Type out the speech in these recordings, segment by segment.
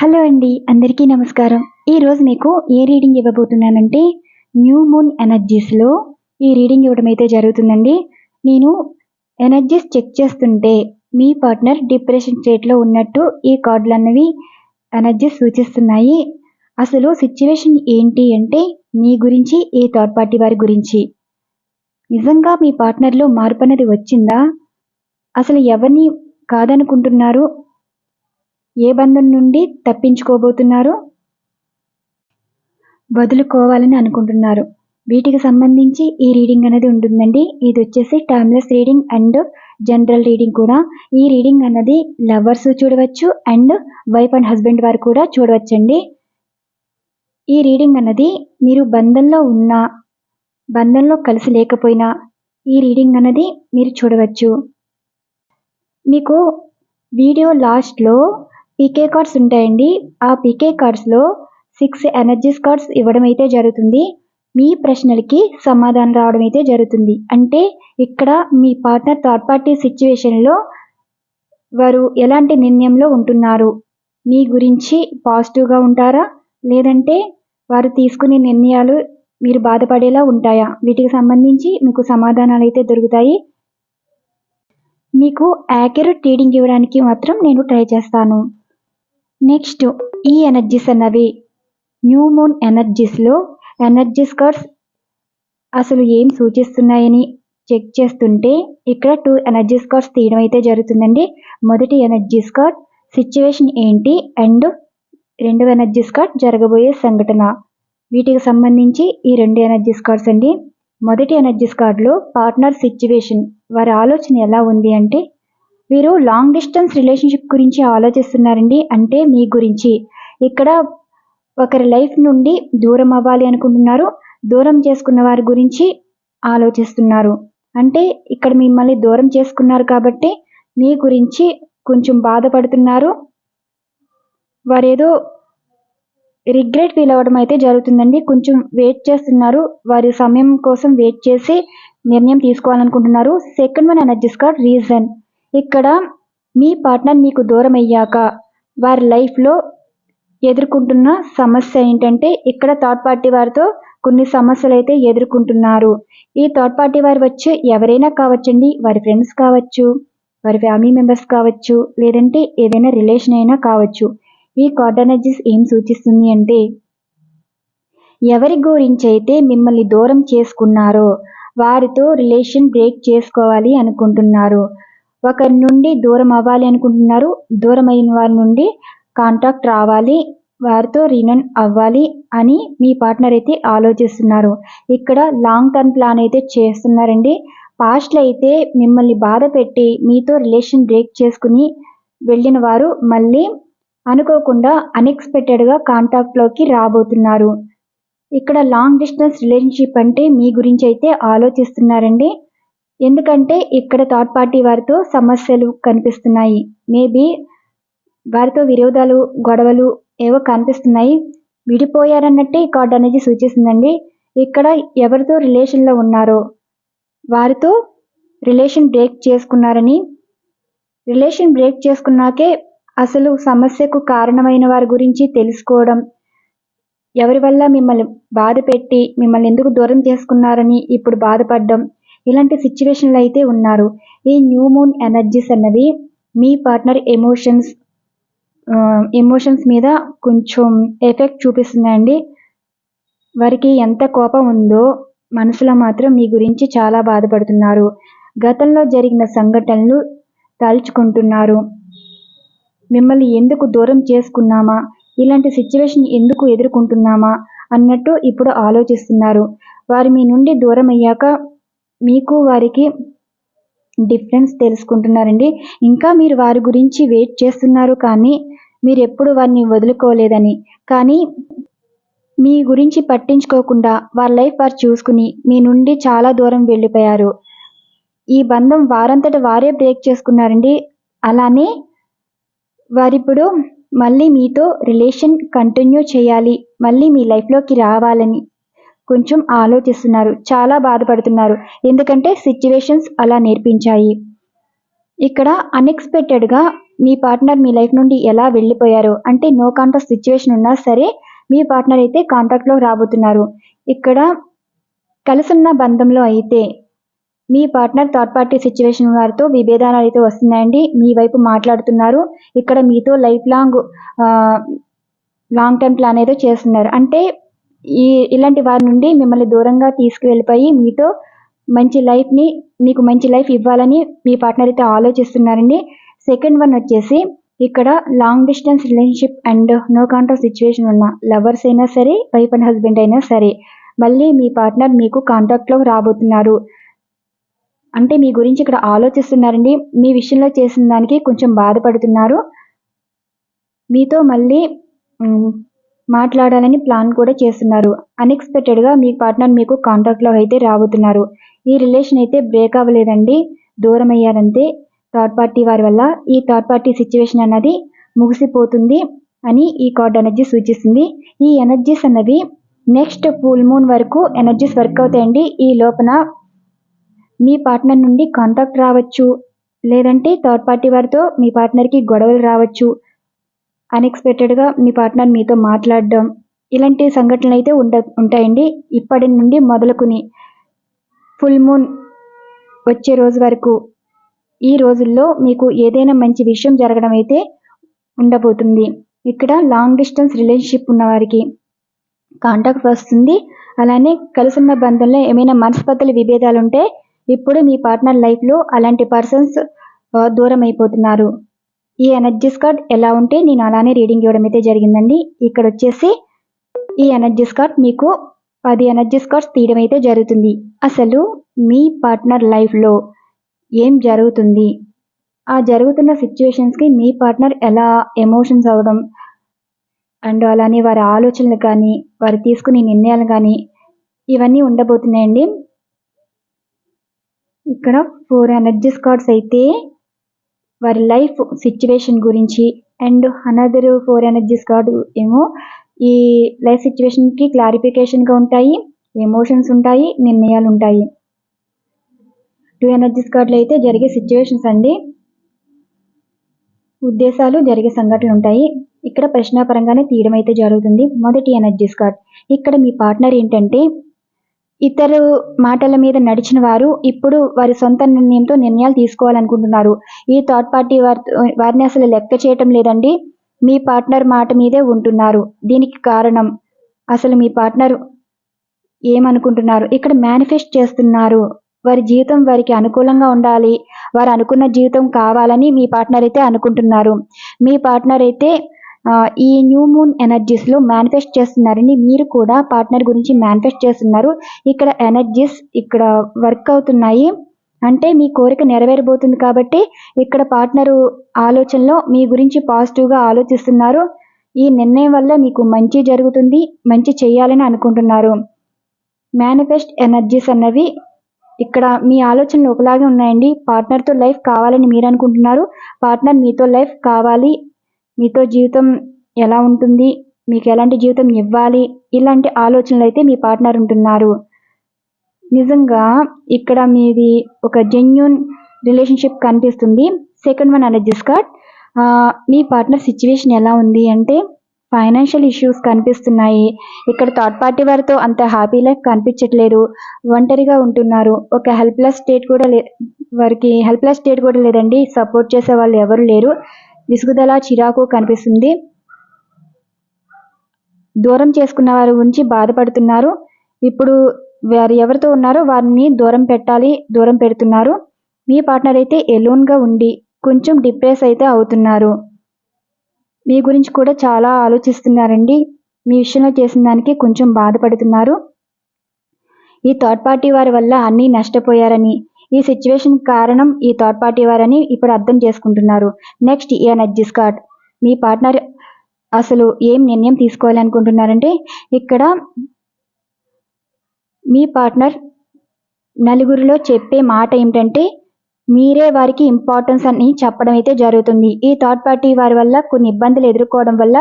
Hello అండి అందరికీ నమస్కారం. ఈరోజు మీకు ఏ రీడింగ్ ఇవ్వబోతున్నానంటే న్యూ మూన్ ఎనర్జీస్లో ఈ రీడింగ్ ఇవ్వడం అయితే జరుగుతుందండి. నేను ఎనర్జీస్ చెక్ చేస్తుంటే మీ పార్ట్నర్ డిప్రెషన్ స్టేట్లో ఉన్నట్టు ఈ కార్డులు అన్నవి ఎనర్జీస్ సూచిస్తున్నాయి. అసలు సిచ్యువేషన్ ఏంటి అంటే మీ గురించి ఈ థర్డ్ పార్టీ వారి గురించి. నిజంగా మీ పార్ట్నర్లో మార్పు అనేది వచ్చిందా? అసలు ఎవరిని కాదనుకుంటున్నారు? ఏ బంధం నుండి తప్పించుకోబోతున్నారు? వదులుకోవాలని అనుకుంటున్నారు. వీటికి సంబంధించి ఈ రీడింగ్ అనేది ఉంటుందండి. ఇది వచ్చేసి timeless reading and general reading కూడా. ఈ రీడింగ్ అన్నది లవర్స్ చూడవచ్చు అండ్ వైఫ్ అండ్ హస్బెండ్ వారు కూడా చూడవచ్చండి. ఈ రీడింగ్ అన్నది మీరు బంధంలో ఉన్నా బంధంలో కలిసి లేకపోయినా ఈ రీడింగ్ అన్నది మీరు చూడవచ్చు. మీకు వీడియో లాస్ట్లో పీకే కార్డ్స్ ఉంటాయండి. ఆ పీకే కార్డ్స్లో సిక్స్ ఎనర్జీస్ కార్డ్స్ ఇవ్వడం అయితే జరుగుతుంది. మీ ప్రశ్నలకి సమాధానం రావడం అయితే జరుగుతుంది. అంటే ఇక్కడ మీ పార్ట్నర్ థర్డ్ పార్టీ సిచ్యువేషన్లో వారు ఎలాంటి నిర్ణయంలో ఉంటున్నారు? మీ గురించి పాజిటివ్గా ఉంటారా? లేదంటే వారు తీసుకునే నిర్ణయాలు మీరు బాధపడేలా ఉంటాయా? వీటికి సంబంధించి మీకు సమాధానాలు అయితే దొరుకుతాయి. మీకు యాక్యురేట్ రీడింగ్ ఇవ్వడానికి మాత్రం నేను ట్రై చేస్తాను. నెక్స్ట్ ఈ ఎనర్జీస్ అన్నవి. న్యూ మూన్ ఎనర్జీస్లో ఎనర్జీస్ కార్డ్స్ అసలు ఏం సూచిస్తున్నాయని చెక్ చేస్తుంటే ఇక్కడ టూ ఎనర్జీస్ కార్డ్స్ తీయడం అయితే జరుగుతుందండి. మొదటి ఎనర్జీస్ కార్డ్ సిచ్యువేషన్ ఏంటి? అండ్ రెండవ ఎనర్జీస్ కార్డ్ జరగబోయే సంఘటన. వీటికి సంబంధించి ఈ రెండు ఎనర్జీస్ కార్డ్స్ అండి. మొదటి ఎనర్జీస్ కార్డులో పార్ట్నర్ సిచ్యువేషన్ వారి ఆలోచన ఎలా ఉంది అంటే వీరు లాంగ్ డిస్టెన్స్ రిలేషన్షిప్ గురించి ఆలోచిస్తున్నారండి. అంటే మీ గురించి. ఇక్కడ ఒకరి లైఫ్ నుండి దూరం అవ్వాలి అనుకుంటున్నారు. దూరం చేసుకున్న వారి గురించి ఆలోచిస్తున్నారు. అంటే ఇక్కడ మిమ్మల్ని దూరం చేసుకున్నారు కాబట్టి మీ గురించి కొంచెం బాధపడుతున్నారు. వారేదో రిగ్రెట్ ఫీల్ అవ్వడం అయితే జరుగుతుందండి. కొంచెం వెయిట్ చేస్తున్నారు. వారి సమయం కోసం వెయిట్ చేసి నిర్ణయం తీసుకోవాలనుకుంటున్నారు. Second one energies card reason ఇక్కడ మీ పార్ట్నర్ మీకు దూరం అయ్యాక వారి లైఫ్లో ఎదుర్కొంటున్న సమస్య ఏంటంటే ఇక్కడ థర్డ్ పార్టీ వారితో కొన్ని సమస్యలు అయితే ఎదుర్కొంటున్నారు. ఈ థర్డ్ పార్టీ వారు వచ్చి ఎవరైనా కావచ్చండి? వారి ఫ్రెండ్స్ కావచ్చు వారి ఫ్యామిలీ మెంబర్స్ కావచ్చు లేదంటే ఏదైనా రిలేషన్ అయినా కావచ్చు. ఈ కార్డ్ ఎనర్జీస్ ఏం సూచిస్తుంది అంటే ఎవరి గురించి అయితే మిమ్మల్ని దూరం చేసుకున్నారో వారితో రిలేషన్ బ్రేక్ చేసుకోవాలి అనుకుంటున్నారు. ఒకరి నుండి దూరం అవ్వాలి అనుకుంటున్నారు. దూరం అయిన వారి నుండి కాంటాక్ట్ రావాలి. వారితో రీనన్ అవ్వాలి అని మీ పార్ట్నర్ అయితే ఆలోచిస్తున్నారు. ఇక్కడ లాంగ్ టర్మ్ ప్లాన్ అయితే చేస్తున్నారండి. పాస్ట్లో అయితే మిమ్మల్ని బాధ పెట్టి మీతో రిలేషన్ బ్రేక్ చేసుకుని వెళ్ళిన వారు మళ్ళీ అనుకోకుండా అన్ఎక్స్పెక్టెడ్గా కాంటాక్ట్లోకి రాబోతున్నారు. ఇక్కడ లాంగ్ డిస్టెన్స్ రిలేషన్షిప్ అంటే మీ గురించి అయితే ఆలోచిస్తున్నారండి. ఎందుకంటే ఇక్కడ థర్డ్ పార్టీ వారితో సమస్యలు కనిపిస్తున్నాయి. మేబీ వారితో విరోధాలు గొడవలు ఏవో కనిపిస్తున్నాయి. విడిపోయారన్నట్టే ఈ కార్డు అనేది సూచిస్తుందండి. ఇక్కడ ఎవరితో రిలేషన్లో ఉన్నారో వారితో రిలేషన్ బ్రేక్ చేసుకున్నారని రిలేషన్ బ్రేక్ చేసుకున్నాకే అసలు సమస్యకు కారణమైన వారి గురించి తెలుసుకోవడం ఎవరి వల్ల మిమ్మల్ని బాధ పెట్టి మిమ్మల్ని ఎందుకు దూరం చేసుకున్నారని ఇప్పుడు బాధపడడం ఇలాంటి సిచ్యువేషన్లో అయితే ఉన్నారు. ఈ న్యూ మూన్ ఎనర్జీస్ అన్నవి మీ పార్ట్నర్ ఎమోషన్స్ ఎమోషన్స్ మీద కొంచెం ఎఫెక్ట్ చూపిస్తుందండి వారికి ఎంత కోపం ఉందో మనసులో మాత్రం మీ గురించి చాలా బాధపడుతున్నారు. గతంలో జరిగిన సంఘటనలు తలుచుకుంటున్నారు. మిమ్మల్ని ఎందుకు దూరం చేసుకున్నామా? ఇలాంటి సిచ్యువేషన్ ఎందుకు ఎదుర్కొంటున్నామా? అన్నట్టు ఇప్పుడు ఆలోచిస్తున్నారు. వారు మీ నుండి దూరం అయ్యాక మీకు వారికి డిఫరెన్స్ తెలుసుకుంటున్నారండి. ఇంకా మీరు వారి గురించి వెయిట్ చేస్తున్నారు కానీ మీరు ఎప్పుడు వారిని వదులుకోలేదని. కానీ మీ గురించి పట్టించుకోకుండా వారి లైఫ్ వారు చూసుకుని మీ నుండి చాలా దూరం వెళ్ళిపోయారు. ఈ బంధం వారంతట వారే బ్రేక్ చేసుకున్నారండి. అలానే వారిప్పుడు మళ్ళీ మీతో రిలేషన్ కంటిన్యూ చేయాలి. మళ్ళీ మీ లైఫ్లోకి రావాలని కొంచెం ఆలోచిస్తున్నారు. చాలా బాధపడుతున్నారు. ఎందుకంటే సిచ్యువేషన్స్ అలా నేర్పించాయి. ఇక్కడ అన్ఎక్స్పెక్టెడ్గా మీ పార్ట్నర్ మీ లైఫ్ నుండి ఎలా వెళ్ళిపోయారు? అంటే నో కాంటాక్ట్ సిచ్యువేషన్ ఉన్నా సరే మీ పార్ట్నర్ అయితే కాంటాక్ట్లో రాబోతున్నారు. ఇక్కడ కలిసున్న బంధంలో అయితే మీ పార్ట్నర్ థర్డ్ పార్టీ సిచ్యువేషన్ వారితో విభేదాలు అయితే వస్తున్నాయండి. మీ వైపు మాట్లాడుతున్నారు. ఇక్కడ మీతో life long long term plan అయితే చేస్తున్నారు. అంటే ఈ ఇలాంటి వారి నుండి మిమ్మల్ని దూరంగా తీసుకువెళ్ళిపోయి మీతో మంచి లైఫ్ని మీకు మంచి లైఫ్ ఇవ్వాలని మీ పార్ట్నర్ అయితే ఆలోచిస్తున్నారండి. సెకండ్ వన్ వచ్చేసి ఇక్కడ long distance relationship and no contact situation ఉన్న లవర్స్ అయినా సరే వైఫ్ అండ్ హస్బెండ్ అయినా సరే మళ్ళీ మీ పార్ట్నర్ మీకు కాంటాక్ట్లో రాబోతున్నారు. అంటే మీ గురించి ఇక్కడ ఆలోచిస్తున్నారండి. మీ విషయంలో చేసిన దానికి కొంచెం బాధపడుతున్నారు. మీతో మళ్ళీ మాట్లాడాలని ప్లాన్ కూడా చేస్తున్నారు. అన్ఎక్స్పెక్టెడ్గా మీ పార్ట్నర్ మీకు కాంటాక్ట్లో అయితే రాబోతున్నారు. ఈ రిలేషన్ అయితే బ్రేక్ అవ్వలేదండి. దూరం అయ్యారంతే. థర్డ్ పార్టీ వారి వల్ల ఈ థర్డ్ పార్టీ సిచ్యువేషన్ అన్నది ముగిసిపోతుంది అని ఈ కార్డ్ ఎనర్జీ సూచిస్తుంది. ఈ ఎనర్జీస్ అన్నవి నెక్స్ట్ ఫుల్ మూన్ వరకు ఎనర్జీస్ వర్క్ అవుతాయండి. ఈ లోపల మీ పార్ట్నర్ నుండి కాంటాక్ట్ రావచ్చు. లేదంటే థర్డ్ పార్టీ వారితో మీ పార్ట్నర్కి గొడవలు రావచ్చు. అన్ఎక్స్పెక్టెడ్గా మీ పార్ట్నర్ మీతో మాట్లాడడం ఇలాంటి సంఘటనలు అయితే ఉండ ఉంటాయండి. ఇప్పటి నుండి మొదలుకుని ఫుల్ మూన్ వచ్చే రోజు వరకు ఈ రోజుల్లో మీకు ఏదైనా మంచి విషయం జరగడం అయితే ఉండబోతుంది. ఇక్కడ లాంగ్ డిస్టెన్స్ రిలేషన్షిప్ ఉన్నవారికి కాంటాక్ట్ వస్తుంది. అలానే కలిసున్న బంధంలో ఏమైనా మనస్పర్ధల విభేదాలు ఉంటే ఇప్పుడు మీ పార్ట్నర్ లైఫ్లో అలాంటి పర్సన్స్ దూరం అయిపోతున్నారు ఈ ఎనర్జీస్ కార్డ్ ఎలా ఉంటే నేను అలానే రీడింగ్ ఇవ్వడం అయితే జరిగిందండి. ఇక్కడ వచ్చేసి ఈ ఎనర్జీస్ కార్డ్ మీకు పది ఎనర్జీస్ కార్డ్స్ తీయడం అయితే జరుగుతుంది. అసలు మీ పార్ట్నర్ లైఫ్లో ఏం జరుగుతుంది? ఆ జరుగుతున్న సిచ్యువేషన్స్కి మీ పార్ట్నర్ ఎలా ఎమోషన్స్ అవ్వడం అండ్ అలానే వారి ఆలోచనలు కానీ వారు తీసుకునే నిర్ణయాలు కానీ ఇవన్నీ ఉండబోతున్నాయండి. ఇక్కడ ఫోర్ ఎనర్జీస్ కార్డ్స్ అయితే వారి లైఫ్ సిచ్యువేషన్ గురించి and another four energies card ఏమో ఈ లైఫ్ సిచ్యువేషన్కి క్లారిఫికేషన్గా ఉంటాయి ఎమోషన్స్ ఉంటాయి నిర్ణయాలు ఉంటాయి. టూ ఎనర్జీస్ కార్డులు అయితే జరిగే సిచ్యువేషన్స్ అండి. ఉద్దేశాలు జరిగే సంఘటనలు ఉంటాయి. ఇక్కడ ప్రశ్నాపరంగానే తీయడం అయితే జరుగుతుంది. మొదటి ఎనర్జీస్ కార్డ్ ఇక్కడ మీ పార్ట్నర్ ఏంటంటే ఇతరు మాటల మీద నడిచిన వారు ఇప్పుడు వారి సొంత నిర్ణయంతో నిర్ణయాలు తీసుకోవాలనుకుంటున్నారు. ఈ థర్డ్ పార్టీ వారి వారిని అసలు లెక్క చేయటం లేదండి. మీ పార్ట్నర్ మాట మీదే ఉంటున్నారు. దీనికి కారణం అసలు మీ పార్ట్నర్ ఏమనుకుంటున్నారు? ఇక్కడ మేనిఫెస్ట్ చేస్తున్నారు. వారి జీవితం వారికి అనుకూలంగా ఉండాలి. వారు అనుకున్న జీవితం కావాలని మీ పార్ట్నర్ అయితే అనుకుంటున్నారు. మీ పార్ట్నర్ అయితే ఈ న్యూ మూన్ ఎనర్జీస్లో మేనిఫెస్ట్ చేస్తున్నారండి మీరు కూడా పార్ట్నర్ గురించి మేనిఫెస్ట్ చేస్తున్నారు. ఇక్కడ ఎనర్జీస్ ఇక్కడ వర్క్ అవుతున్నాయి. అంటే మీ కోరిక నెరవేరబోతుంది కాబట్టి ఇక్కడ పార్ట్నరు ఆలోచనలో మీ గురించి పాజిటివ్గా ఆలోచిస్తున్నారు. ఈ నిర్ణయం వల్ల మీకు మంచి జరుగుతుంది మంచి చేయాలని అనుకుంటున్నారు. మేనిఫెస్ట్ ఎనర్జీస్ అన్నవి ఇక్కడ మీ ఆలోచనలు ఒకలాగే ఉన్నాయండి. పార్ట్నర్తో లైఫ్ కావాలని మీరు అనుకుంటున్నారు. పార్ట్నర్ మీతో లైఫ్ కావాలి మీతో జీవితం ఎలా ఉంటుంది? మీకు ఎలాంటి జీవితం ఇవ్వాలి? ఇలాంటి ఆలోచనలు అయితే మీ పార్ట్నర్ ఉంటున్నారు. నిజంగా ఇక్కడ మీది ఒక జెన్యున్ రిలేషన్షిప్ కనిపిస్తుంది. Second one energies card. మీ పార్ట్నర్ సిచ్యువేషన్ ఎలా ఉంది? అంటే ఫైనాన్షియల్ ఇష్యూస్ కనిపిస్తున్నాయి. ఇక్కడ థర్డ్ పార్టీ వారితో అంత హ్యాపీ లైఫ్ కనిపించట్లేదు. ఒంటరిగా ఉంటున్నారు. ఒక హెల్ప్లెస్ స్టేట్ కూడా లే వారికి హెల్ప్లెస్ స్టేట్ కూడా లేదండి. సపోర్ట్ చేసే వాళ్ళు ఎవరు లేరు. విసుగుదల చిరాకు కనిపిస్తుంది. దూరం చేసుకున్న వారి గురించి బాధపడుతున్నారు. ఇప్పుడు వారు ఎవరితో ఉన్నారో వారిని దూరం పెట్టాలి దూరం పెడుతున్నారు. మీ పార్ట్నర్ అయితే ఎలోన్గా ఉండి కొంచెం డిప్రెస్ అయితే అవుతున్నారు. మీ గురించి కూడా చాలా ఆలోచిస్తున్నారండి. మీ విషయంలో చేసిన దానికి కొంచెం బాధపడుతున్నారు. ఈ థర్డ్ పార్టీ వారి వల్ల అన్నీ నష్టపోయారని ఈ సిచ్యువేషన్ కారణం ఈ థర్డ్ పార్టీ వారని ఇప్పుడు అర్థం చేసుకుంటున్నారు. నెక్స్ట్ ఈయన జిస్కాట్ మీ పార్ట్నర్ అసలు ఏం నిర్ణయం తీసుకోవాలనుకుంటున్నారంటే ఇక్కడ మీ పార్ట్నర్ నలుగురిలో చెప్పే మాట ఏమిటంటే మీరే వారికి ఇంపార్టెన్స్ అని చెప్పడం అయితే జరుగుతుంది. ఈ థర్డ్ పార్టీ వారి వల్ల కొన్ని ఇబ్బందులు ఎదుర్కోవడం వల్ల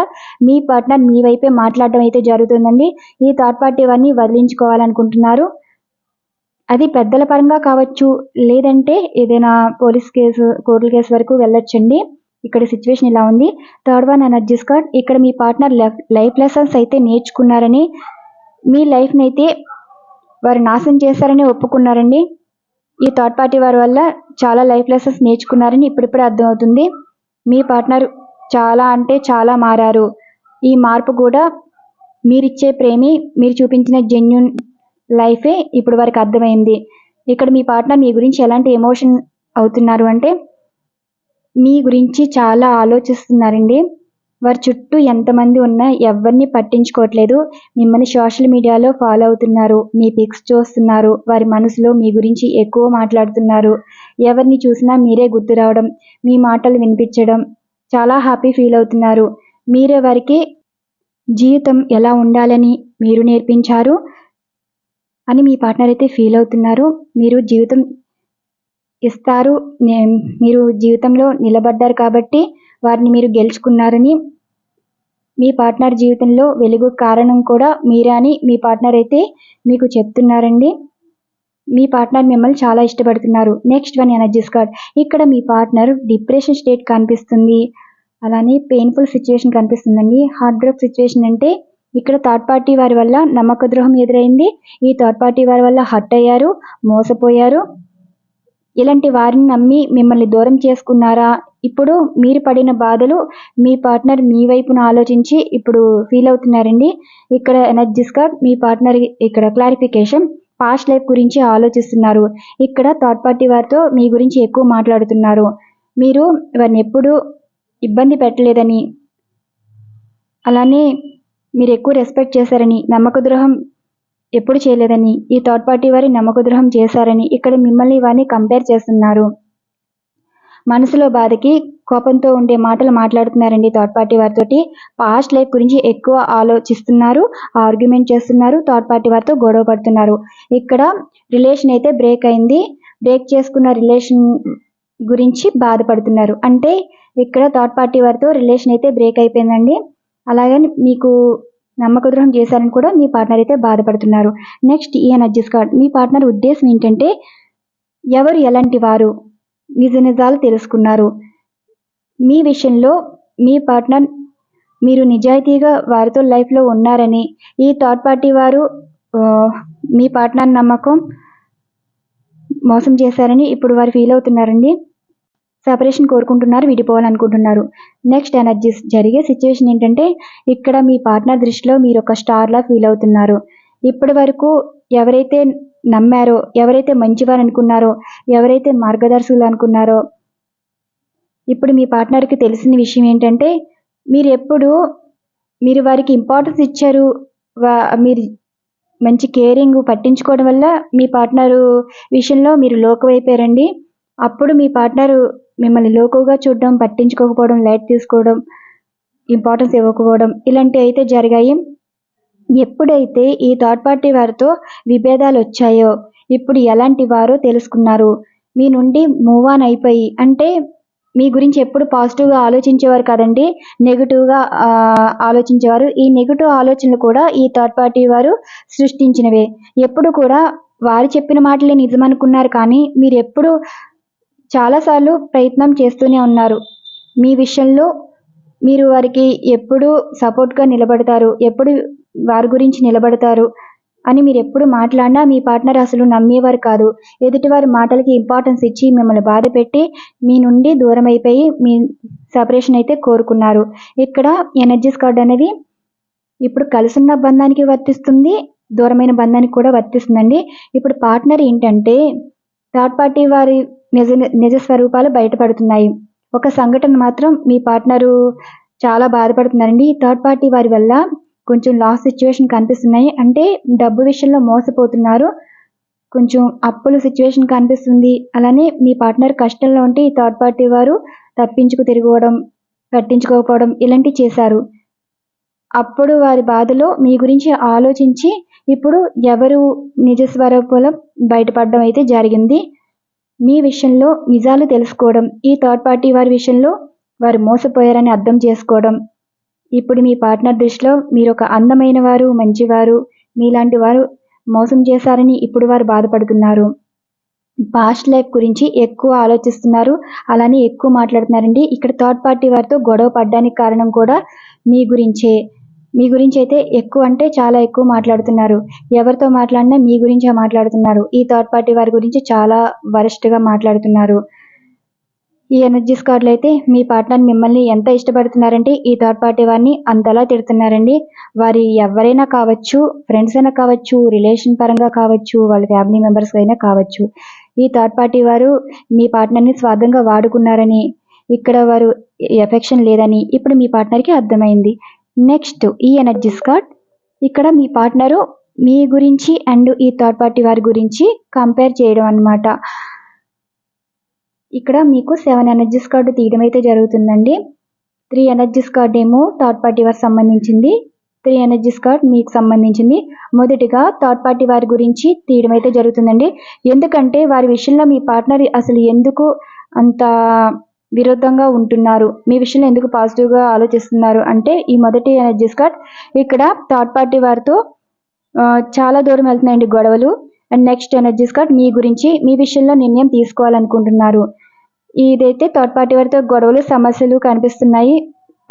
మీ పార్ట్నర్ మీ వైపే మాట్లాడడం అయితే జరుగుతుందండి. ఈ థర్డ్ పార్టీ వారిని వదిలించుకోవాలనుకుంటున్నారు. అది పెద్దల పరంగా కావచ్చు లేదంటే ఏదైనా పోలీస్ కేసు కోర్టుల కేసు వరకు వెళ్ళొచ్చండి. ఇక్కడ సిచ్యువేషన్ ఇలా ఉంది. థర్డ్ వన్ ఎనర్జీస్ కార్డ్ ఇక్కడ మీ పార్ట్నర్ లైఫ్ లెసన్స్ అయితే నేర్చుకున్నారని మీ లైఫ్ని అయితే వారు నాశనం చేశారని ఒప్పుకున్నారండి. ఈ థర్డ్ పార్టీ వారి వల్ల చాలా లైఫ్ లెసన్స్ నేర్చుకున్నారని ఇప్పుడిప్పుడే అర్థమవుతుంది. మీ పార్ట్నర్ చాలా అంటే చాలా మారారు. ఈ మార్పు కూడా మీరిచ్చే ప్రేమి మీరు చూపించిన జెన్యున్ లైఫే ఇప్పుడు వారికి అర్థమైంది. ఇక్కడ మీ పార్ట్నర్ మీ గురించి ఎలాంటి ఎమోషన్ అవుతున్నారు అంటే మీ గురించి చాలా ఆలోచిస్తున్నారండి. వారి చుట్టూ ఎంతమంది ఉన్నా ఎవరిని పట్టించుకోవట్లేదు. మిమ్మల్ని సోషల్ మీడియాలో ఫాలో అవుతున్నారు. మీ పిక్స్ చూస్తున్నారు. వారి మనసులో మీ గురించి ఎక్కువ మాట్లాడుతున్నారు. ఎవరిని చూసినా మీరే గుర్తు రావడం మీ మాటలు వినిపించడం చాలా హ్యాపీ ఫీల్ అవుతున్నారు. మీరే వారికి జీవితం ఎలా ఉండాలని మీరు నేర్పించారు. అని మీ పార్ట్నర్ అయితే ఫీల్ అవుతున్నారు. మీరు జీవితం ఇస్తారు. మీరు జీవితంలో నిలబడ్డారు కాబట్టి వారిని మీరు గెలుచుకున్నారని మీ పార్ట్నర్ జీవితంలో వెలుగు కారణం కూడా మీరే అని మీ పార్ట్నర్ అయితే మీకు చెప్తున్నారండి. మీ పార్ట్నర్ మిమ్మల్ని చాలా ఇష్టపడుతున్నారు. నెక్స్ట్ వన్ ఎనర్జీస్ కార్డ్ ఇక్కడ మీ పార్ట్నర్ డిప్రెషన్ స్టేట్ కనిపిస్తుంది. అలానే పెయిన్ఫుల్ సిచ్యువేషన్ కనిపిస్తుందండి. హార్డ్ బ్రేక్ సిచ్యువేషన్ అంటే ఇక్కడ థర్డ్ పార్టీ వారి వల్ల నమ్మక ద్రోహం ఎదురైంది. ఈ థర్డ్ పార్టీ వారి వల్ల హర్ట్ అయ్యారు మోసపోయారు. ఇలాంటి వారిని నమ్మి మిమ్మల్ని దూరం చేసుకున్నారా? ఇప్పుడు మీరు పడిన బాధలు మీ పార్ట్నర్ మీ వైపున ఆలోచించి ఇప్పుడు ఫీల్ అవుతున్నారండి. ఇక్కడ ఎనర్జీస్ కార్డ్ మీ పార్ట్నర్ ఇక్కడ క్లారిఫికేషన్ పాస్ట్ లైఫ్ గురించి ఆలోచిస్తున్నారు. ఇక్కడ థర్డ్ పార్టీ వారితో మీ గురించి ఎక్కువ మాట్లాడుతున్నారు. మీరు వారిని ఎప్పుడు ఇబ్బంది పెట్టలేదని అలానే మీరు ఎక్కువ రెస్పెక్ట్ చేశారని నమ్మక ద్రోహం ఎప్పుడు చేయలేదని ఈ థర్డ్ పార్టీ వారి నమ్మక ద్రోహం చేశారని ఇక్కడ మిమ్మల్ని వారిని కంపేర్ చేస్తున్నారు. మనసులో బాధకి కోపంతో ఉండే మాటలు మాట్లాడుతున్నారండి థర్డ్ పార్టీ వారితోటి. పాస్ట్ లైఫ్ గురించి ఎక్కువ ఆలోచిస్తున్నారు ఆర్గ్యుమెంట్ చేస్తున్నారు థర్డ్ పార్టీ వారితో గొడవ పడుతున్నారు. ఇక్కడ రిలేషన్ అయితే బ్రేక్ అయింది. బ్రేక్ చేసుకున్న రిలేషన్ గురించి బాధపడుతున్నారు. అంటే ఇక్కడ థర్డ్ పార్టీ వారితో రిలేషన్ అయితే బ్రేక్ అయిపోయిందండి. అలాగే మీకు నమ్మకద్రోహం చేశారని కూడా మీ పార్ట్నర్ అయితే బాధపడుతున్నారు. నెక్స్ట్ ఈ ఎనర్జీస్ కార్డ్ మీ పార్ట్నర్ ఉద్దేశం ఏంటంటే ఎవరు ఎలాంటి వారు? నిజ నిజాలు తెలుసుకున్నారు. మీ విషయంలో మీ పార్ట్నర్ మీరు నిజాయితీగా వారితో లైఫ్లో ఉన్నారని ఈ థర్డ్ పార్టీ వారు మీ పార్ట్నర్ నమ్మకం మోసం చేశారని ఇప్పుడు వారు ఫీల్ అవుతున్నారండి. సపరేషన్ కోరుకుంటున్నారు విడిపోవాలనుకుంటున్నారు. నెక్స్ట్ ఎనర్జీస్ జరిగే సిచ్యువేషన్ ఏంటంటే ఇక్కడ మీ పార్ట్నర్ దృష్టిలో మీరు ఒక స్టార్లా ఫీల్ అవుతున్నారు. ఇప్పటి వరకు ఎవరైతే నమ్మారో ఎవరైతే మంచివారు అనుకున్నారో ఎవరైతే మార్గదర్శకులు అనుకున్నారో ఇప్పుడు మీ పార్ట్నర్కి తెలిసిన విషయం ఏంటంటే మీరు ఎప్పుడు మీరు వారికి ఇంపార్టెన్స్ ఇచ్చారు మీరు మంచి కేరింగ్ పట్టించుకోవడం వల్ల మీ పార్ట్నరు విషయంలో మీరు లోకవైపోయారండి. అప్పుడు మీ పార్ట్నర్ మిమ్మల్ని లోకుగా చూడడం పట్టించుకోకపోవడం లైట్ తీసుకోవడం ఇంపార్టెన్స్ ఇవ్వకపోవడం ఇలాంటివి అయితే జరిగాయి. ఎప్పుడైతే ఈ థర్డ్ పార్టీ వారితో విభేదాలు వచ్చాయో ఇప్పుడు ఎలాంటి వారో తెలుసుకున్నారు. మీ నుండి మూవ్ ఆన్ అయిపోయి అంటే మీ గురించి ఎప్పుడు పాజిటివ్గా ఆలోచించేవారు కాదండి నెగిటివ్గా ఆలోచించేవారు. ఈ నెగిటివ్ ఆలోచనలు కూడా ఈ థర్డ్ పార్టీ వారు సృష్టించినవే. ఎప్పుడు కూడా వారు చెప్పిన మాటలే నిజమనుకున్నారు కానీ మీరు ఎప్పుడు చాలాసార్లు ప్రయత్నం చేస్తూనే ఉన్నారు. మీ విషయంలో మీరు వారికి ఎప్పుడు సపోర్ట్గా నిలబడతారు? ఎప్పుడు వారి గురించి నిలబడతారు? అని మీరు ఎప్పుడు మాట్లాడినా మీ పార్ట్నర్ అసలు నమ్మేవారు కాదు. ఎదుటివారి మాటలకి ఇంపార్టెన్స్ ఇచ్చి మిమ్మల్ని బాధ పెట్టి మీ నుండి దూరం అయిపోయి మీ సపరేషన్ అయితే కోరుకున్నారు. ఇక్కడ ఎనర్జీస్ కార్డ్ అనేది ఇప్పుడు కలుసున్న బంధానికి వర్తిస్తుంది. దూరమైన బంధానికి కూడా వర్తిస్తుందండి. ఇప్పుడు పార్ట్నర్ ఏంటంటే థర్డ్ పార్టీ వారి నిజ నిజ స్వరూపాలు బయటపడుతున్నాయి. ఒక సంఘటన మాత్రం మీ పార్ట్నరు చాలా బాధపడుతున్నారండి. థర్డ్ పార్టీ వారి వల్ల కొంచెం లాస్ సిచ్యువేషన్ కనిపిస్తున్నాయి. అంటే డబ్బు విషయంలో మోసపోతున్నారు. కొంచెం అప్పుల సిచ్యువేషన్ కనిపిస్తుంది. అలానే మీ పార్ట్నర్ కష్టంలో ఉంటే ఈ థర్డ్ పార్టీ వారు తప్పించుకు తిరగడం పట్టించుకోకపోవడం ఇలాంటివి చేశారు. అప్పుడు వారి బాధలో మీ గురించి ఆలోచించి ఇప్పుడు ఎవరు నిజస్వరూపంలో బయటపడడం అయితే జరిగింది. మీ విషయంలో నిజాలు తెలుసుకోవడం ఈ థర్డ్ పార్టీ వారి విషయంలో వారు మోసపోయారని అర్థం చేసుకోవడం. ఇప్పుడు మీ పార్ట్నర్ దృష్టిలో మీరు ఒక అందమైన వారు మంచివారు మీలాంటి వారు మోసం చేశారని ఇప్పుడు వారు బాధపడుతున్నారు. పాస్ట్ లైఫ్ గురించి ఎక్కువ ఆలోచిస్తున్నారు అలానే ఎక్కువ మాట్లాడుతున్నారండి. ఇక్కడ థర్డ్ పార్టీ వారితో గొడవ పడ్డానికి కారణం కూడా మీ గురించే. మీ గురించి అయితే ఎక్కువ అంటే చాలా ఎక్కువ మాట్లాడుతున్నారు. ఎవరితో మాట్లాడినా మీ గురించే మాట్లాడుతున్నారు. ఈ థర్డ్ పార్టీ వారి గురించి చాలా వరస్ట్గా మాట్లాడుతున్నారు. ఈ ఎనర్జీస్ కార్డులు అయితే మీ పార్ట్నర్ మిమ్మల్ని ఎంత ఇష్టపడుతున్నారంటే ఈ థర్డ్ పార్టీ వారిని అంతలా తిడుతున్నారండి. వారి ఎవరైనా కావచ్చు ఫ్రెండ్స్ అయినా కావచ్చు రిలేషన్ పరంగా కావచ్చు వాళ్ళ ఫ్యామిలీ మెంబర్స్ అయినా కావచ్చు ఈ థర్డ్ పార్టీ వారు మీ పార్ట్నర్ని స్వార్థంగా వాడుకున్నారని ఇక్కడ వారు ఎఫెక్షన్ లేదని ఇప్పుడు మీ పార్ట్నర్కి అర్థమైంది. నెక్స్ట్ ఈ ఎనర్జీస్ కార్డ్ ఇక్కడ మీ పార్ట్నరు మీ గురించి అండ్ ఈ థర్డ్ పార్టీ వారి గురించి కంపేర్ చేయడం అన్నమాట. ఇక్కడ మీకు సెవెన్ ఎనర్జీస్ కార్డు తీయడం అయితే జరుగుతుందండి. త్రీ ఎనర్జీస్ కార్డ్ ఏమో థర్డ్ పార్టీ వారికి సంబంధించింది. త్రీ ఎనర్జీస్ కార్డ్ మీకు సంబంధించింది. మొదటిగా థర్డ్ పార్టీ వారి గురించి తీయడం అయితే జరుగుతుందండి. ఎందుకంటే వారి విషయంలో మీ పార్ట్నర్ అసలు ఎందుకు అంత విరుద్ధంగా ఉంటున్నారు. మీ విషయంలో ఎందుకు పాజిటివ్గా ఆలోచిస్తున్నారు? అంటే ఈ మొదటి ఎనర్జీస్ కార్డ్ ఇక్కడ థర్డ్ పార్టీ వారితో చాలా దూరం వెళ్తున్నాయండి గొడవలు. అండ్ నెక్స్ట్ ఎనర్జీస్ కార్డ్ మీ గురించి మీ విషయంలో నిర్ణయం తీసుకోవాలనుకుంటున్నారు. ఇదైతే థర్డ్ పార్టీ వారితో గొడవలు సమస్యలు కనిపిస్తున్నాయి.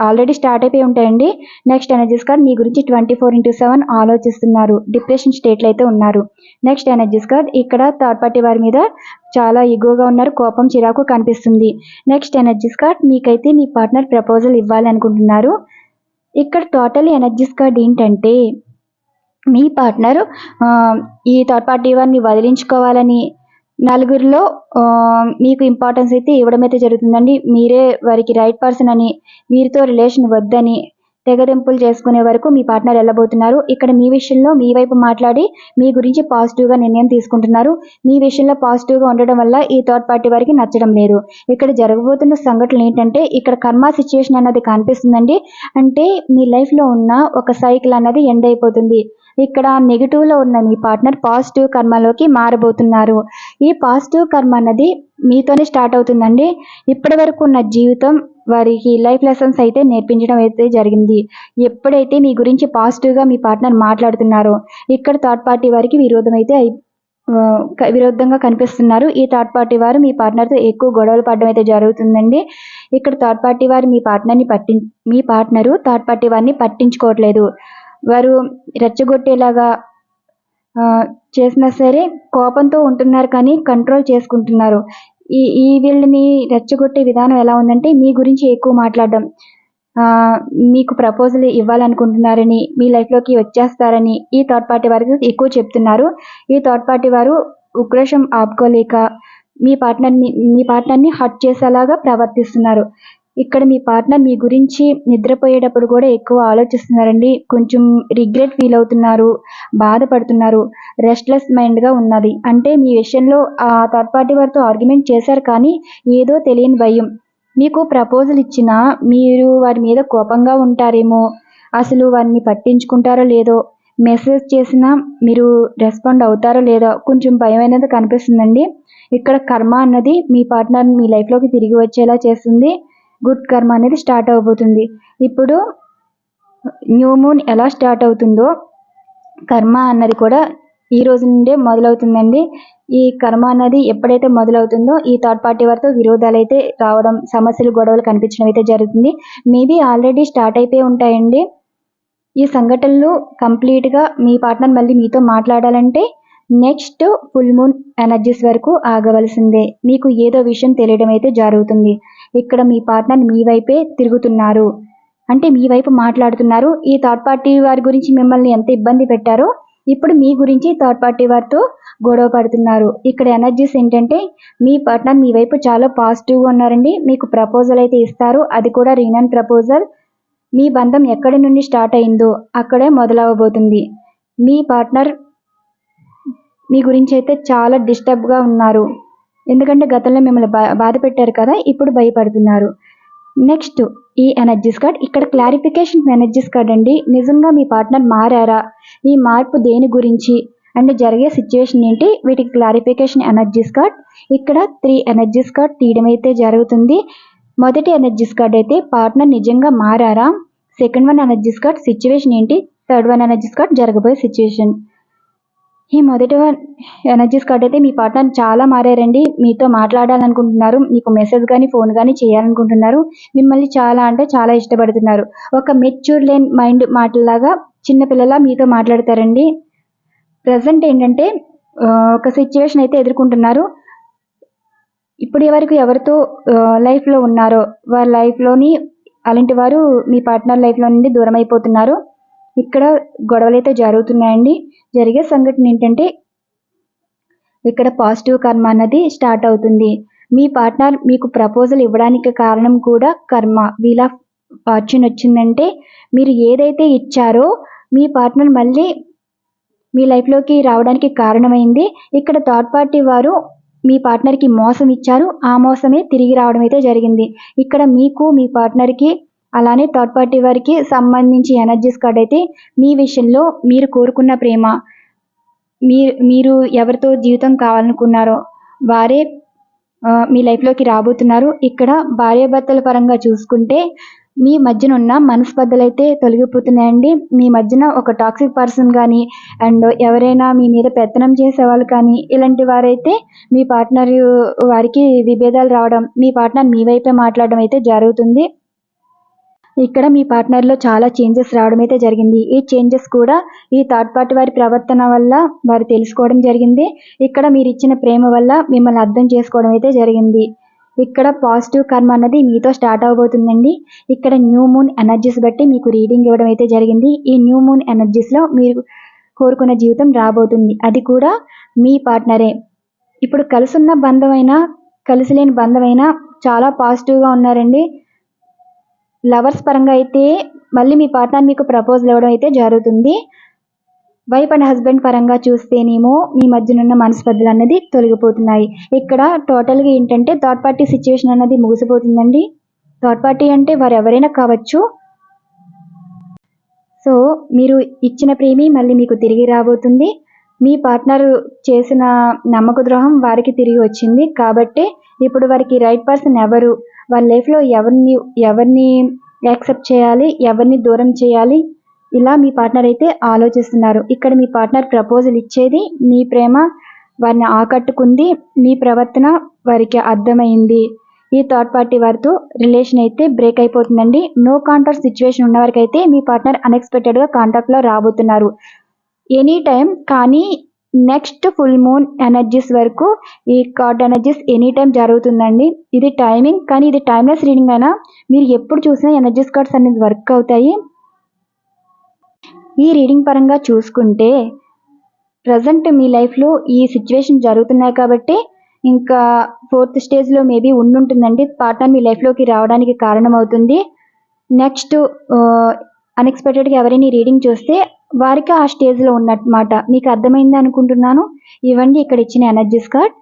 ఆల్రెడీ స్టార్ట్ అయిపోయి ఉంటాయండి. నెక్స్ట్ ఎనర్జీస్ కార్డ్ మీ గురించి ట్వంటీ ఫోర్ ఇంటూ సెవెన్ ఆలోచిస్తున్నారు. డిప్రెషన్ స్టేట్లో అయితే ఉన్నారు. నెక్స్ట్ ఎనర్జీస్ కార్డ్ ఇక్కడ థర్డ్ పార్టీ వారి మీద చాలా ఈగోగా ఉన్నారు. కోపం చిరాకు కనిపిస్తుంది. నెక్స్ట్ ఎనర్జీస్ కార్డ్ మీకైతే మీ పార్ట్నర్ ప్రపోజల్ ఇవ్వాలి అనుకుంటున్నారు. ఇక్కడ టోటల్ ఎనర్జీస్ కార్డ్ ఏంటంటే మీ పార్ట్నర్ ఈ థర్డ్ పార్టీ వారిని వదిలించుకోవాలని నలుగురిలో మీకు ఇంపార్టెన్స్ అయితే ఇవ్వడం అయితే జరుగుతుందండి. మీరే వారికి రైట్ పర్సన్ అని వీరితో రిలేషన్ వద్దని తెగదెంపులు చేసుకునే వరకు మీ పార్ట్నర్ వెళ్ళబోతున్నారు. ఇక్కడ మీ విషయంలో మీ వైపు మాట్లాడి మీ గురించి పాజిటివ్గా నిర్ణయం తీసుకుంటున్నారు. మీ విషయంలో పాజిటివ్గా ఉండడం వల్ల ఈ థర్డ్ పార్టీ వారికి నచ్చడం లేదు. ఇక్కడ జరగబోతున్న సంఘటనలు ఏంటంటే ఇక్కడ కర్మ సిచ్యుయేషన్ అన్నది కనిపిస్తుందండి. అంటే మీ లైఫ్లో ఉన్న ఒక సైకిల్ అన్నది ఎండ్ అయిపోతుంది. ఇక్కడ నెగిటివ్లో ఉన్న మీ పార్ట్నర్ పాజిటివ్ కర్మలోకి మారబోతున్నారు. ఈ పాజిటివ్ కర్మ అన్నది మీతోనే స్టార్ట్ అవుతుందండి. ఇప్పటి వరకు ఉన్న జీవితం వారికి లైఫ్ లెసన్స్ అయితే నేర్పించడం అయితే జరిగింది. ఎప్పుడైతే మీ గురించి పాజిటివ్గా మీ పార్ట్నర్ మాట్లాడుతున్నారో ఇక్కడ థర్డ్ పార్టీ వారికి విరోధం అయితే విరుద్ధంగా కనిపిస్తున్నారు. ఈ థర్డ్ పార్టీ వారు మీ పార్ట్నర్తో ఎక్కువ గొడవలు పడడం అయితే జరుగుతుందండి. ఇక్కడ థర్డ్ పార్టీ వారు మీ పార్ట్నర్ని పట్టి మీ పార్ట్నరు థర్డ్ పార్టీ వారిని పట్టించుకోవట్లేదు. వారు రెచ్చగొట్టేలాగా చేసినా సరే కోపంతో ఉంటున్నారు కానీ కంట్రోల్ చేసుకుంటున్నారు. ఈ ఈ వీళ్ళని రెచ్చగొట్టే విధానం ఎలా ఉందంటే మీ గురించి ఎక్కువ మాట్లాడడం. మీకు ప్రపోజల్ ఇవ్వాలనుకుంటున్నారని మీ లైఫ్లోకి వచ్చేస్తారని ఈ థర్డ్ పార్టీ వారికి ఎక్కువ చెప్తున్నారు. ఈ థర్డ్ పార్టీ వారు ఉగ్రషం ఆపుకోలేక మీ పార్ట్నర్ని మీ పార్ట్నర్ని హర్ట్ చేసేలాగా ప్రవర్తిస్తున్నారు. ఇక్కడ మీ పార్ట్నర్ మీ గురించి నిద్రపోయేటప్పుడు కూడా ఎక్కువ ఆలోచిస్తున్నారండి. కొంచెం రిగ్రెట్ ఫీల్ అవుతున్నారు బాధపడుతున్నారు రెస్ట్లెస్ మైండ్గా ఉన్నది. అంటే మీ విషయంలో ఆ థర్డ్ పార్టీ వారితో ఆర్గ్యుమెంట్ చేశారు కానీ ఏదో తెలియని భయం. మీకు ప్రపోజల్ ఇచ్చినా మీరు వారి మీద కోపంగా ఉంటారేమో అసలు వారిని పట్టించుకుంటారో లేదో మెసేజ్ చేసినా మీరు రెస్పాండ్ అవుతారో లేదో కొంచెం భయం అనేది కనిపిస్తుందండి. ఇక్కడ కర్మ అన్నది మీ పార్ట్నర్ మీ లైఫ్లోకి తిరిగి వచ్చేలా చేస్తుంది. గుడ్ కర్మ అనేది స్టార్ట్ అవబోతుంది. ఇప్పుడు న్యూ మూన్ ఎలా స్టార్ట్ అవుతుందో కర్మ అన్నది కూడా ఈ రోజు నుండే మొదలవుతుందండి. ఈ కర్మ అన్నది ఎప్పుడైతే మొదలవుతుందో ఈ థర్డ్ పార్టీ వారితో విరోధాలు అయితే రావడం సమస్యలు గొడవలు కనిపించడం అయితే జరుగుతుంది. మీది ఆల్రెడీ స్టార్ట్ అయిపోయి ఉంటాయండి. ఈ సంఘటనలు కంప్లీట్గా మీ పార్ట్నర్ మళ్ళీ మీతో మాట్లాడాలంటే నెక్స్ట్ ఫుల్ మూన్ ఎనర్జీస్ వరకు ఆగవలసిందే. మీకు ఏదో విషయం తెలియడం అయితే జరుగుతుంది. ఇక్కడ మీ పార్ట్నర్ మీ వైపే తిరుగుతున్నారు. అంటే మీ వైపు మాట్లాడుతున్నారు. ఈ థర్డ్ పార్టీ వారి గురించి మిమ్మల్ని ఎంత ఇబ్బంది పెట్టారో ఇప్పుడు మీ గురించి థర్డ్ పార్టీ వారితో గొడవ పడుతున్నారు. ఇక్కడ ఎనర్జీస్ ఏంటంటే మీ పార్ట్నర్ మీ వైపు చాలా పాజిటివ్గా ఉన్నారండి. మీకు ప్రపోజల్ అయితే ఇస్తారు. అది కూడా రీనన్ ప్రపోజల్. మీ బంధం ఎక్కడి నుండి స్టార్ట్ అయిందో అక్కడే మొదలవబోతుంది మీ పార్ట్నర్ మీ గురించి అయితే చాలా డిస్టర్బ్గా ఉన్నారు. ఎందుకంటే గతంలో మిమ్మల్ని బా బాధ పెట్టారు కదా ఇప్పుడు భయపడుతున్నారు. నెక్స్ట్ ఈ ఎనర్జీస్ కార్డ్. ఇక్కడ క్లారిఫికేషన్ ఎనర్జీస్ కార్డ్ అండి. నిజంగా మీ పార్ట్నర్ మారారా? ఈ మార్పు దేని గురించి? అండ్ జరిగే సిచ్యువేషన్ ఏంటి? వీటికి క్లారిఫికేషన్ ఎనర్జీస్ కార్డ్. ఇక్కడ త్రీ ఎనర్జీస్ కార్డ్ తీయడం అయితే జరుగుతుంది. మొదటి ఎనర్జీస్ కార్డ్ అయితే పార్ట్నర్ నిజంగా మారారా? Second one energies card situation ఏంటి? థర్డ్ వన్ ఎనర్జీస్ కార్డ్ జరగబోయే సిచ్యువేషన్ ఈ మొదటి ఎనర్జీస్ కార్డ్ అయితే మీ పార్ట్నర్ చాలా మారారండి. మీతో మాట్లాడాలనుకుంటున్నారు. మీకు మెసేజ్ కానీ ఫోన్ కానీ చేయాలనుకుంటున్నారు. మిమ్మల్ని చాలా అంటే చాలా ఇష్టపడుతున్నారు. ఒక మెచ్యూర్ లేన్ మైండ్ మాటలాగా చిన్నపిల్లలా మీతో మాట్లాడతారండి. ప్రజెంట్ ఏంటంటే ఒక సిచ్యువేషన్ అయితే ఎదుర్కొంటున్నారు. ఇప్పుడు వరకు ఎవరితో లైఫ్లో ఉన్నారో వారి లైఫ్లోని అలాంటి వారు మీ పార్ట్నర్ లైఫ్లో నుండి దూరం అయిపోతున్నారు ఇక్కడ గొడవలు అయితే జరుగుతున్నాయండి. జరిగే సంఘటన ఏంటంటే ఇక్కడ పాజిటివ్ కర్మ అన్నది స్టార్ట్ అవుతుంది. మీ పార్ట్నర్ మీకు ప్రపోజల్ ఇవ్వడానికి కారణం కూడా కర్మ. వీల్ ఆఫ్ ఫార్చ్యూన్ వచ్చిందంటే మీరు ఏదైతే ఇచ్చారో మీ పార్ట్నర్ మళ్ళీ మీ లైఫ్లోకి రావడానికి కారణమైంది. ఇక్కడ థర్డ్ పార్టీ వారు మీ పార్ట్నర్కి మోసం ఇచ్చారు. ఆ మోసమే తిరిగి రావడం అయితే జరిగింది. ఇక్కడ మీకు మీ పార్ట్నర్కి అలానే థర్డ్ పార్టీ వారికి సంబంధించి ఎనర్జీస్ కార్డ్ అయితే మీ విషయంలో మీరు కోరుకున్న ప్రేమ మీ మీరు ఎవరితో జీవితం కావాలనుకున్నారో వారే మీ లైఫ్లోకి రాబోతున్నారు. ఇక్కడ భార్యాభర్తల పరంగా చూసుకుంటే మీ మధ్యన ఉన్న మనస్పర్ధలు అయితే తొలగిపోతున్నాయండి. మీ మధ్యన ఒక టాక్సిక్ పర్సన్ కానీ అండ్ ఎవరైనా మీ మీద పెత్తనం చేసేవాళ్ళు కానీ ఇలాంటి వారైతే మీ పార్ట్నర్ వారికి విభేదాలు రావడం మీ పార్ట్నర్ మీ వైపే మాట్లాడడం అయితే జరుగుతుంది. ఇక్కడ మీ పార్ట్నర్లో చాలా చేంజెస్ రావడం అయితే జరిగింది. ఈ చేంజెస్ కూడా ఈ థర్డ్ పార్టీ వారి ప్రవర్తన వల్ల వారు తెలుసుకోవడం జరిగింది. ఇక్కడ మీరు ఇచ్చిన ప్రేమ వల్ల మిమ్మల్ని అర్థం చేసుకోవడం అయితే జరిగింది. ఇక్కడ పాజిటివ్ కర్మ అన్నది మీతో స్టార్ట్ అవబోతుందండి. ఇక్కడ న్యూ మూన్ ఎనర్జీస్ బట్టి మీకు రీడింగ్ ఇవ్వడం అయితే జరిగింది. ఈ న్యూ మూన్ ఎనర్జీస్లో మీరు కోరుకున్న జీవితం రాబోతుంది. అది కూడా మీ పార్ట్నరే. ఇప్పుడు కలిసున్న బంధమైనా కలిసి లేని బంధమైనా చాలా పాజిటివ్గా ఉన్నారండి. లవర్స్ పరంగా అయితే మళ్ళీ మీ పార్ట్నర్ మీకు ప్రపోజల్ ఇవ్వడం అయితే జరుగుతుంది. వైఫ్ అండ్ హస్బెండ్ పరంగా చూస్తేనేమో మీ మధ్యనున్న మనస్పర్ధలు అన్నది తొలగిపోతున్నాయి. ఇక్కడ టోటల్గా ఏంటంటే థర్డ్ పార్టీ సిచ్యువేషన్ అన్నది ముగిసిపోతుందండి. థర్డ్ పార్టీ అంటే వారు ఎవరైనా కావచ్చు. సో మీరు ఇచ్చిన ప్రేమి మళ్ళీ మీకు తిరిగి రాబోతుంది. మీ పార్ట్నర్ చేసిన నమ్మక ద్రోహం వారికి తిరిగి వచ్చింది. కాబట్టి ఇప్పుడు వారికి రైట్ పర్సన్ ఎవరు? వాళ్ళ లైఫ్లో ఎవరిని ఎవరిని యాక్సెప్ట్ చేయాలి ఎవరిని దూరం చేయాలి? ఇలా మీ పార్ట్నర్ అయితే ఆలోచిస్తున్నారు. ఇక్కడ మీ పార్ట్నర్ ప్రపోజల్ ఇచ్చేది మీ ప్రేమ వారిని ఆకట్టుకుంది మీ ప్రవర్తన వారికి అర్థమైంది. ఈ థర్డ్ పార్టీ వారితో రిలేషన్ అయితే బ్రేక్ అయిపోతుందండి. నో కాంటాక్ట్ సిచ్యువేషన్ ఉన్న వారికి అయితే మీ పార్ట్నర్ అన్ఎక్స్పెక్టెడ్గా కాంటాక్ట్లో రాబోతున్నారు. ఎనీ టైం కానీ నెక్స్ట్ ఫుల్ మూన్ ఎనర్జీస్ వరకు ఈ కార్డ్ ఎనర్జీస్ ఎనీ టైం జరుగుతుందండి. ఇది టైమింగ్ కానీ ఇది టైమ్లెస్ రీడింగ్ అయినా మీరు ఎప్పుడు చూసినా ఎనర్జీస్ కార్డ్స్ అనేది వర్క్ అవుతాయి. ఈ రీడింగ్ పరంగా చూసుకుంటే ప్రజెంట్ మీ లైఫ్లో ఈ సిచ్యువేషన్ జరుగుతున్నాయి కాబట్టి ఇంకా ఫోర్త్ స్టేజ్లో మేబీ ఉండుంటుందండి. పార్ట్నర్ మీ లైఫ్లోకి రావడానికి కారణం అవుతుంది నెక్స్ట్ అన్ఎక్స్పెక్టెడ్గా ఎవరైనా రీడింగ్ చూస్తే వారికి ఆ స్టేజ్లో ఉన్నమాట మీకు అర్థమైంది అనుకుంటున్నాను? ఇవ్వండి ఇక్కడ ఇచ్చిన ఎనర్జీస్ కార్డ్.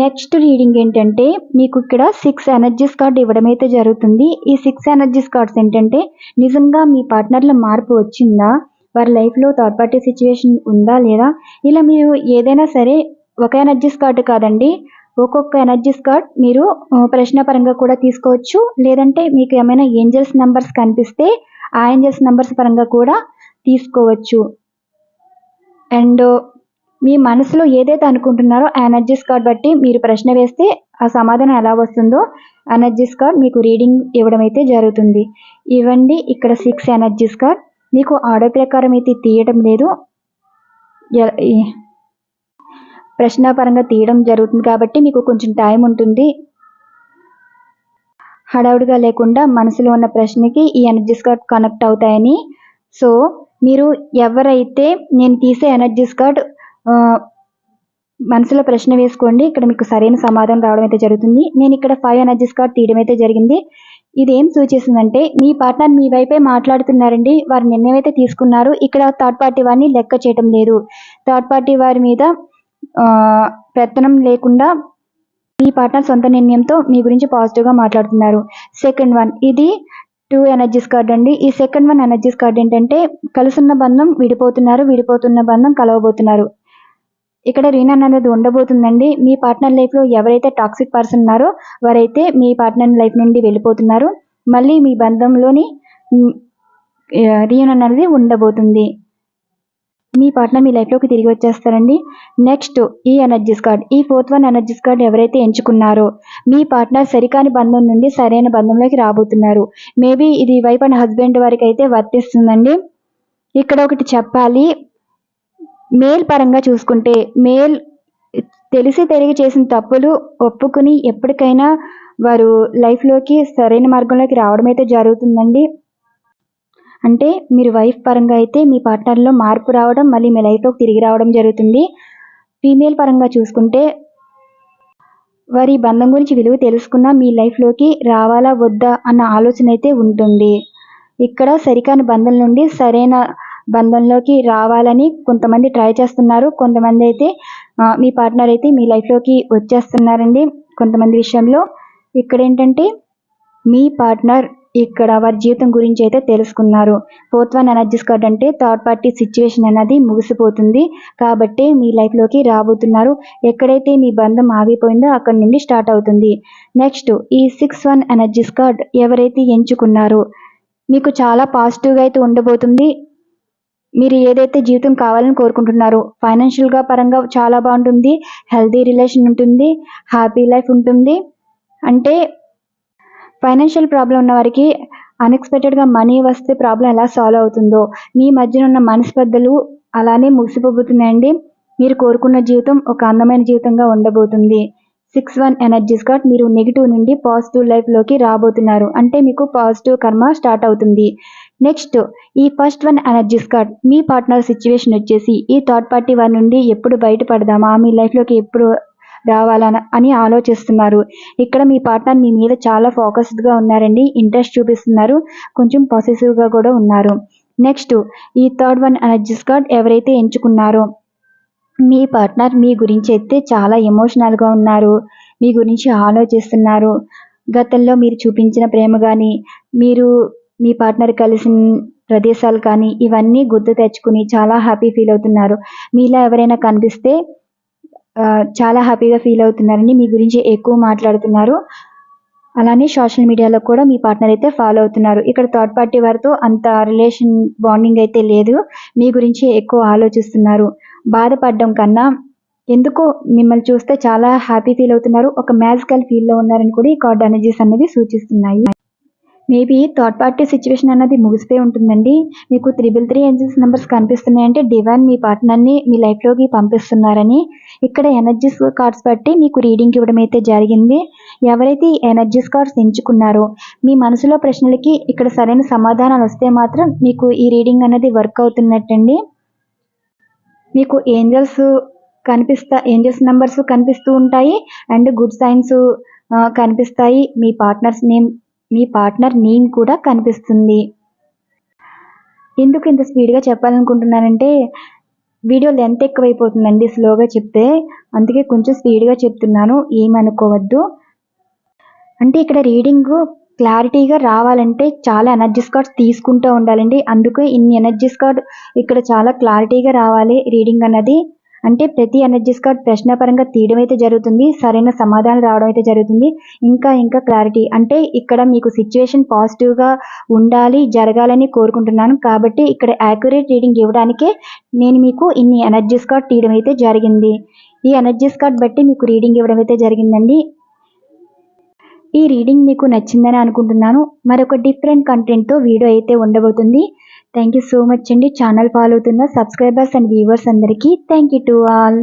నెక్స్ట్ రీడింగ్ ఏంటంటే మీకు ఇక్కడ సిక్స్ ఎనర్జీస్ కార్డ్ ఇవ్వడం అయితే జరుగుతుంది. ఈ సిక్స్ ఎనర్జీస్ కార్డ్స్ ఏంటంటే నిజంగా మీ పార్ట్నర్లో మార్పు వచ్చిందా? వారి లైఫ్లో థర్డ్ పార్టీ సిచ్యువేషన్ ఉందా లేదా? ఇలా మీరు ఏదైనా సరే ఒక ఎనర్జీస్ కార్డు కాదండి. ఒక్కొక్క ఎనర్జీస్ కార్డ్ మీరు ప్రశ్న పరంగా కూడా తీసుకోవచ్చు. లేదంటే మీకు ఏమైనా ఏంజల్స్ నెంబర్స్ కనిపిస్తే ఆ ఏంజల్స్ నెంబర్స్ పరంగా కూడా తీసుకోవచ్చు. అండ్ మీ మనసులో ఏదైతే అనుకుంటున్నారో ఎనర్జీస్ కార్డ్ బట్టి మీరు ప్రశ్న వేస్తే ఆ సమాధానం ఎలా వస్తుందో ఎనర్జీస్ కార్డ్ మీకు రీడింగ్ ఇవ్వడం అయితే జరుగుతుంది. ఇవ్వండి ఇక్కడ సిక్స్ ఎనర్జీస్ కార్డ్ మీకు ఆర్డర్ ప్రకారం అయితే తీయడం లేదు. ఎ- ప్రశ్నాపరంగా తీయడం జరుగుతుంది కాబట్టి మీకు కొంచెం టైం ఉంటుంది. హడావుడిగా లేకుండా మనసులో ఉన్న ప్రశ్నకి ఈ ఎనర్జీస్ కార్డ్ కనెక్ట్ అవుతాయని. సో మీరు ఎవరైతే నేను తీసే ఎనర్జీస్ కార్డ్ మనసులో ప్రశ్న వేసుకోండి. ఇక్కడ మీకు సరైన సమాధానం రావడం అయితే జరుగుతుంది. నేను ఇక్కడ ఫైవ్ ఎనర్జీస్ కార్డ్ తీయడం అయితే జరిగింది. ఇది ఏం సూచిస్తుందంటే మీ పార్ట్నర్ మీ వైపే మాట్లాడుతున్నారండి. వారు నిర్ణయం అయితే తీసుకున్నారు. ఇక్కడ థర్డ్ పార్టీ వారిని లెక్క చేయటం లేదు. థర్డ్ పార్టీ వారి మీద ప్రయత్నం లేకుండా మీ పార్ట్నర్ సొంత నిర్ణయంతో మీ గురించి పాజిటివ్గా మాట్లాడుతున్నారు. సెకండ్ వన్ ఇది టూ ఎనర్జీస్ కార్డ్ అండి. ఈ సెకండ్ వన్ ఎనర్జీస్ కార్డ్ ఏంటంటే కలుసున్న బంధం విడిపోతున్నారు విడిపోతున్న బంధం కలవబోతున్నారు. ఇక్కడ రీనన్ అనేది ఉండబోతుందండి. మీ పార్ట్నర్ లైఫ్లో ఎవరైతే టాక్సిక్ పర్సన్ ఉన్నారో వారైతే మీ పార్ట్నర్ లైఫ్ నుండి వెళ్ళిపోతున్నారు. మళ్ళీ మీ బంధంలోని రీయూనియన్ అనేది ఉండబోతుంది. మీ పార్ట్నర్ మీ లైఫ్లోకి తిరిగి వచ్చేస్తారండి. నెక్స్ట్ ఈ ఎనర్జీస్ కార్డ్ ఈ ఫోర్త్ వన్ ఎనర్జీస్ కార్డ్ ఎవరైతే ఎంచుకున్నారో మీ పార్ట్నర్ సరికాని బంధం నుండి సరైన బంధంలోకి రాబోతున్నారు. మేబీ ఇది వైఫ్ అండ్ హస్బెండ్ వారికి అయితే వర్తిస్తుందండి. ఇక్కడ ఒకటి చెప్పాలి. మేల్ పరంగా చూసుకుంటే మేల్ తెలిసి తెలిగి చేసిన తప్పులు ఒప్పుకుని ఎప్పటికైనా వారు లైఫ్లోకి సరైన మార్గంలోకి రావడం అయితే జరుగుతుందండి. అంటే మీరు వైఫ్ పరంగా అయితే మీ పార్ట్నర్లో మార్పు రావడం మళ్ళీ మీ లైఫ్లోకి తిరిగి రావడం జరుగుతుంది. ఫీమేల్ పరంగా చూసుకుంటే వారి బంధం గురించి విలువ తెలుసుకున్న మీ లైఫ్లోకి రావాలా వద్దా అన్న ఆలోచన అయితే ఉంటుంది. ఇక్కడ సరికాని బంధం నుండి సరైన బంధంలోకి రావాలని కొంతమంది ట్రై చేస్తున్నారు. కొంతమంది అయితే మీ పార్ట్నర్ అయితే మీ లైఫ్లోకి వచ్చేస్తున్నారండి కొంతమంది విషయంలో. ఇక్కడ ఏంటంటే మీ పార్ట్నర్ ఇక్కడ వారి జీవితం గురించి అయితే తెలుసుకున్నారు. ఫోర్త్ వన్ ఎనర్జీస్ కార్డ్ అంటే థర్డ్ పార్టీ సిచ్యువేషన్ అనేది ముగిసిపోతుంది. కాబట్టి మీ లైఫ్లోకి రాబోతున్నారు. ఎక్కడైతే మీ బంధం ఆగిపోయిందో అక్కడ నుండి స్టార్ట్ అవుతుంది. నెక్స్ట్ ఈ సిక్స్ వన్ ఎనర్జీస్ కార్డ్ ఎవరైతే ఎంచుకున్నారో మీకు చాలా పాజిటివ్గా అయితే ఉండబోతుంది. మీరు ఏదైతే జీవితం కావాలని కోరుకుంటున్నారో ఫైనాన్షియల్గా పరంగా చాలా బాగుంటుంది. హెల్తీ రిలేషన్ ఉంటుంది. హ్యాపీ లైఫ్ ఉంటుంది. అంటే ఫైనాన్షియల్ ప్రాబ్లం ఉన్న వారికి అన్ఎక్స్పెక్టెడ్గా మనీ వస్తే ప్రాబ్లం ఎలా సాల్వ్ అవుతుందో మీ మధ్యన ఉన్న మనస్పర్ధలు అలానే ముగిసిపోబోతున్నాయండి. మీరు కోరుకున్న జీవితం ఒక అందమైన జీవితంగా ఉండబోతుంది. సిక్స్ వన్ ఎనర్జీస్ కార్డ్ మీరు నెగిటివ్ నుండి పాజిటివ్ లైఫ్లోకి రాబోతున్నారు. అంటే మీకు పాజిటివ్ కర్మ స్టార్ట్ అవుతుంది. నెక్స్ట్ ఈ ఫస్ట్ వన్ ఎనర్జీస్ కార్డ్ మీ పార్ట్నర్ సిచ్యువేషన్ వచ్చేసి ఈ థర్డ్ పార్టీ వారి నుండి ఎప్పుడు బయటపడదామా? మీ లైఫ్లోకి ఎప్పుడు రావాలని అని ఆలోచిస్తున్నారు. ఇక్కడ మీ పార్ట్నర్ మీ మీద చాలా ఫోకస్డ్గా ఉన్నారండి. ఇంట్రెస్ట్ చూపిస్తున్నారు. కొంచెం పాజిటివ్గా కూడా ఉన్నారు. నెక్స్ట్ ఈ థర్డ్ వన్ ఎనర్జీస్ కార్డ్ ఎవరైతే ఎంచుకున్నారో మీ పార్ట్నర్ మీ గురించి అయితే చాలా ఎమోషనల్గా ఉన్నారు. మీ గురించి ఆలోచిస్తున్నారు. గతంలో మీరు చూపించిన ప్రేమ కానీ మీరు మీ పార్ట్నర్ కలిసిన ప్రదేశాలు కానీ ఇవన్నీ గుర్తు తెచ్చుకుని చాలా హ్యాపీ ఫీల్ అవుతున్నారు. మీలో ఎవరైనా కనిపిస్తే చాలా హ్యాపీగా ఫీల్ అవుతున్నారండి మీ గురించి ఎక్కువ మాట్లాడుతున్నారు. అలానే సోషల్ మీడియాలో కూడా మీ పార్ట్నర్ అయితే ఫాలో అవుతున్నారు. ఇక్కడ థర్డ్ పార్టీ వారితో అంత రిలేషన్ బాండింగ్ అయితే లేదు. మీ గురించి ఎక్కువ ఆలోచిస్తున్నారు. బాధపడడం కన్నా ఎందుకో మిమ్మల్ని చూస్తే చాలా హ్యాపీ ఫీల్ అవుతున్నారు. ఒక మ్యాజికల్ ఫీల్లో ఉన్నారని కూడా ఈ కార్డ్ ఎనర్జీస్ అనేవి సూచిస్తున్నాయి. మేబీ థర్డ్ పార్టీ సిచ్యువేషన్ అన్నది ముగిసిపోయి ఉంటుందండి. మీకు త్రిబుల్ త్రీ ఎనర్జీస్ నెంబర్స్ కనిపిస్తున్నాయంటే డివైన్ మీ పార్ట్నర్ని మీ లైఫ్లోకి పంపిస్తున్నారని. ఇక్కడ ఎనర్జీస్ కార్డ్స్ బట్టి మీకు రీడింగ్ ఇవ్వడం అయితే జరిగింది. ఎవరైతే ఈ ఎనర్జీస్ కార్డ్స్ ఎంచుకున్నారో మీ మనసులో ప్రశ్నలకి ఇక్కడ సరైన సమాధానాలు వస్తే మాత్రం మీకు ఈ రీడింగ్ అనేది వర్క్ అవుతున్నట్టండి. మీకు ఏంజల్స్ కనిపిస్తా ఏంజల్స్ నెంబర్స్ కనిపిస్తూ ఉంటాయి. అండ్ గుడ్ సైన్స్ కనిపిస్తాయి. మీ పార్ట్నర్స్ నేమ్ మీ పార్ట్నర్ నేమ్ కూడా కనిపిస్తుంది. ఎందుకు ఇంత స్పీడ్గా చెప్పాలనుకుంటున్నానంటే వీడియో లెంత్ ఎక్కువైపోతుందండి స్లోగా చెప్తే. అందుకే కొంచెం స్పీడ్గా చెప్తున్నాను ఏమనుకోవద్దు. అంటే ఇక్కడ రీడింగ్ క్లారిటీగా రావాలంటే చాలా ఎనర్జీస్ కార్డ్స్ తీసుకుంటూ ఉండాలండి. అందుకే ఇన్ని ఎనర్జీస్ కార్డ్ ఇక్కడ చాలా క్లారిటీగా రావాలి రీడింగ్ అన్నది. అంటే ప్రతి ఎనర్జీస్ కార్డ్ ప్రశ్నపరంగా తీయడం అయితే జరుగుతుంది సరైన సమాధానం రావడం అయితే జరుగుతుంది. ఇంకా ఇంకా క్లారిటీ అంటే ఇక్కడ మీకు సిచ్యువేషన్ పాజిటివ్గా ఉండాలి జరగాలని కోరుకుంటున్నాను. కాబట్టి ఇక్కడ యాక్యురేట్ రీడింగ్ ఇవ్వడానికే నేను మీకు ఇన్ని ఎనర్జీస్ కార్డ్ తీయడం అయితే జరిగింది. ఈ ఎనర్జీస్ కార్డ్ బట్టి మీకు రీడింగ్ ఇవ్వడం అయితే జరిగిందండి. ఈ రీడింగ్ మీకు నచ్చిందని అనుకుంటున్నాను. మరొక డిఫరెంట్ కంటెంట్తో వీడియో అయితే ఉండబోతుంది. థ్యాంక్ యూ సో మచ్ అండి. ఛానల్ ఫాలో అవుతున్న సబ్స్క్రైబర్స్ అండ్ వ్యూవర్స్ అందరికీ థ్యాంక్ యూ టు ఆల్